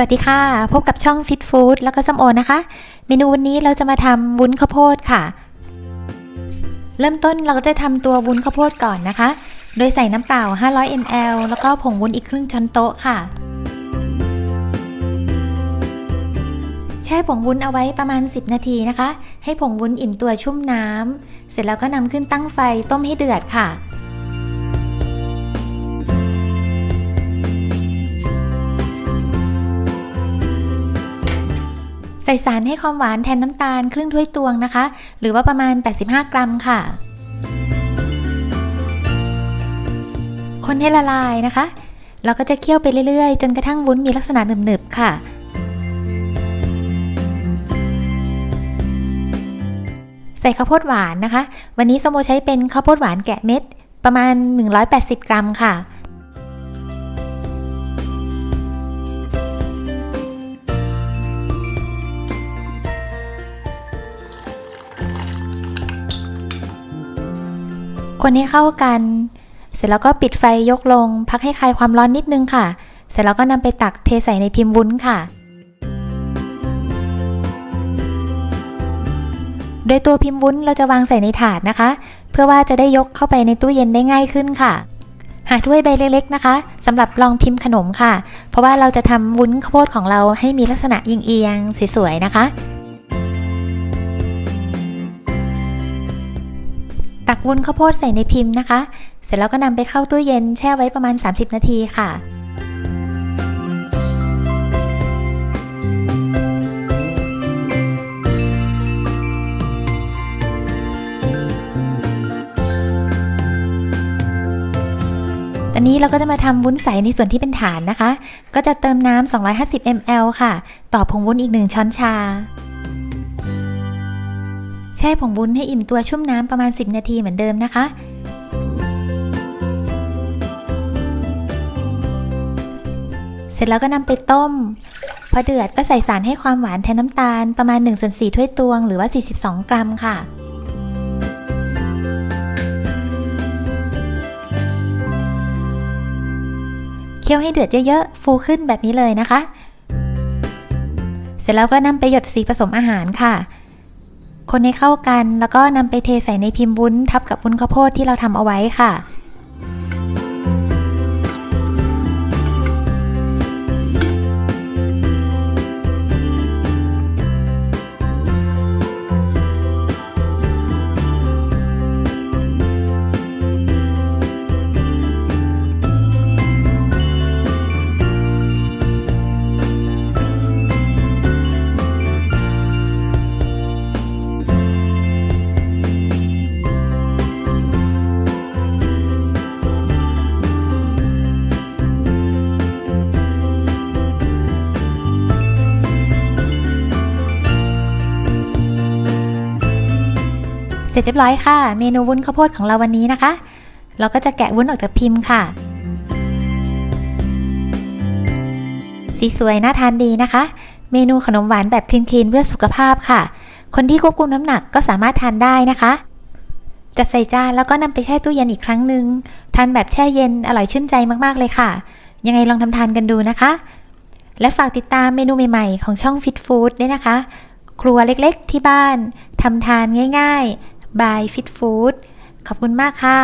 สวัสดีค่ะ พบกับช่อง Fit Food แล้วก็ส้มโอนะคะ เมนูวันนี้เราจะมาทำวุ้นข้าวโพดค่ะ เริ่มต้นเราก็จะทำตัววุ้นข้าวโพดก่อนนะคะ โดยใส่น้ำเปล่า 500 ml แล้วก็ผงวุ้นอีกครึ่งช้อนโต๊ะค่ะ แช่ผงวุ้นเอาไว้ประมาณ 10 นาทีนะคะ ให้ผงวุ้นอิ่มตัวชุ่มน้ำเสร็จแล้วก็นำขึ้นตั้งไฟต้มให้เดือดค่ะ ส่สารให้ความหวานแทนน้ำตาลครึ่งถ้วยตวงนะคะ หรือว่าประมาณ 85 กรัมค่ะ คนให้ละลายนะคะ เราก็จะเคี่ยวไปเรื่อยๆ จนกระทั่งวุ้นมีลักษณะหนึบๆค่ะใส่ข้าวโพดหวานนะคะ วันนี้สมโมใช้เป็นข้าวโพดหวานแกะเม็ด ประมาณ 180 กรัมค่ะ คนให้เข้ากัน เสร็จแล้วก็ปิดไฟยกลง พักให้คลายความร้อนนิดนึงค่ะ เสร็จแล้วก็นำไปตักเทใส่ในพิมพ์วุ้นค่ะ โดยตัวพิมพ์วุ้นเราจะวางใส่ในถาดนะคะ เพื่อว่าจะได้ยกเข้าไปในตู้เย็นได้ง่ายขึ้นค่ะหาถ้วยใบเล็กๆนะคะสำหรับรองพิมพ์ขนมค่ะ เพราะว่าเราจะทำวุ้นข้าวโพดของเราให้มีลักษณะเอียงๆสวยๆนะคะ ตักวุ้นข้าวโพดใส่ในพิมพ์นะคะ เสร็จแล้วก็นำไปเข้าตู้เย็นแช่ไว้ประมาณ 30 นาทีค่ะตอนนี้เราก็จะมาทำวุ้นใสในส่วนที่เป็นฐานนะคะ ก็จะเติมน้ำ 250 ml ค่ะ ต่อผงวุ้นอีก 1 ช้อนชา แช่ผงวุ้นให้อิ่มตัวชุ่มน้ำประมาณ 10 นาทีเหมือนเดิมนะคะ เสร็จแล้วก็นำไปต้ม พอเดือดก็ใส่สารให้ความหวานแทนน้ำตาลประมาณ1ส่วน4ถ้วยตวงหรือว่า 42 กรัมค่ะเคี่ยวให้เดือดเยอะๆ ฟูขึ้นแบบนี้เลยนะคะ เสร็จแล้วก็นำไปหยดสีผสมอาหารค่ะ คนให้เข้ากัน แล้วก็นำไปเทใส่ในพิมพ์วุ้นทับกับวุ้นข้าวโพดที่เราทำเอาไว้ค่ะ เสร็จเรียบร้อยค่ะ เมนูวุ้นข้าวโพดของเราวันนี้นะคะ เราก็จะแกะวุ้นออกจากพิมพ์ค่ะ สีสวยน่าทานดีนะคะ เมนูขนมหวานแบบคลีนๆเพื่อสุขภาพค่ะ คนที่ควบคุมน้ำหนักก็สามารถทานได้นะคะจัดใส่จานแล้วก็นำไปแช่ตู้เย็นอีกครั้งหนึ่งทานแบบแช่เย็นอร่อยชื่นใจมากๆเลยค่ะ ยังไงลองทำทานกันดูนะคะ และฝากติดตามเมนูใหม่ๆ ของช่อง Fit Food ด้วยนะคะ ครัวเล็กๆที่บ้านทำทานง่าย ๆ บาย Fit Food ขอบคุณมากค่ะ